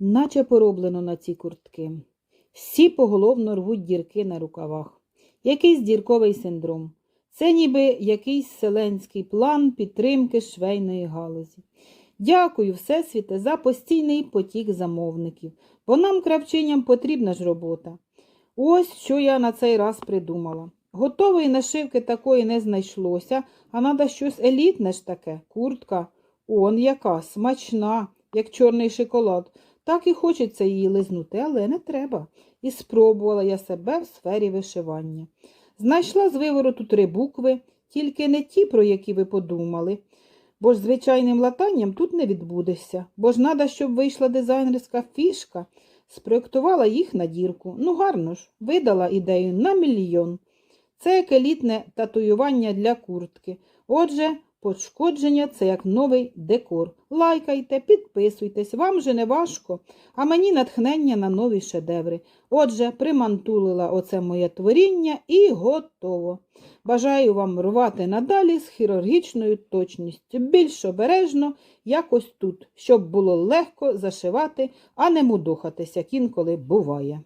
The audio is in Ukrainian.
наче пороблено на ці куртки. Всі поголовно рвуть дірки на рукавах. Якийсь дірковий синдром. Це ніби якийсь селенський план підтримки швейної галузі. Дякую, Всесвіте, за постійний потік замовників, бо нам, кравчиням, потрібна ж робота. Ось що я на цей раз придумала. Готової нашивки такої не знайшлося, а надо щось елітне ж таке, куртка. Он яка, смачна, як чорний шоколад. Так і хочеться її лизнути, але не треба. І спробувала я себе в сфері вишивання. Знайшла з вивороту три букви, тільки не ті, про які ви подумали. Бо ж звичайним латанням тут не відбудешся, бо ж надо, щоб вийшла дизайнерська фішка, спроєктувала їх на дірку. Ну, гарно ж, видала ідею на мільйон. Це як елітне татуювання для куртки. Отже, пошкодження це як новий декор. Лайкайте, підписуйтесь, вам же не важко, а мені натхнення на нові шедеври. Отже, примантулила оце моє творіння і готово. Бажаю вам рвати надалі з хірургічною точністю, більш обережно, якось тут, щоб було легко зашивати, а не мудохатись, як інколи буває.